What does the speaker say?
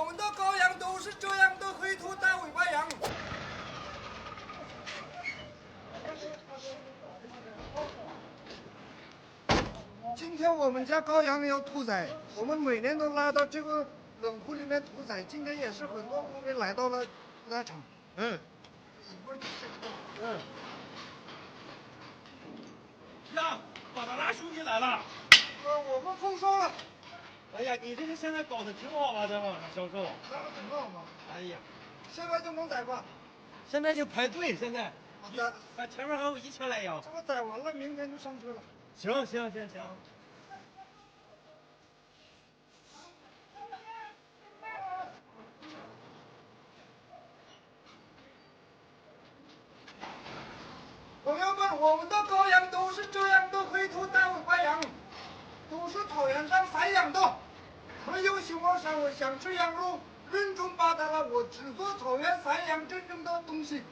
我们的羔羊都是这样的灰头大尾巴羊。今天我们家羔羊要屠宰，我们每年都拉到这个冷库里面屠宰。今天也是很多工人来到了屠宰场。嗯嗯，呀，巴达拉兄弟来了！呃，我们丰收了，哎呀，你这个现在搞得挺好吧，在网上销售。拉的很好吗。哎呀，现在就能宰吧？现在就排队，现在。宰，啊，前面还有一千来羊。这不宰完了，明天就上车了。行行行行。朋友们，我们的羔羊都是这样的灰兔大尾巴羊，都山上散养的。我有希望上我想吃羊肉，任重八达拉，我只做草原散养真正的东西。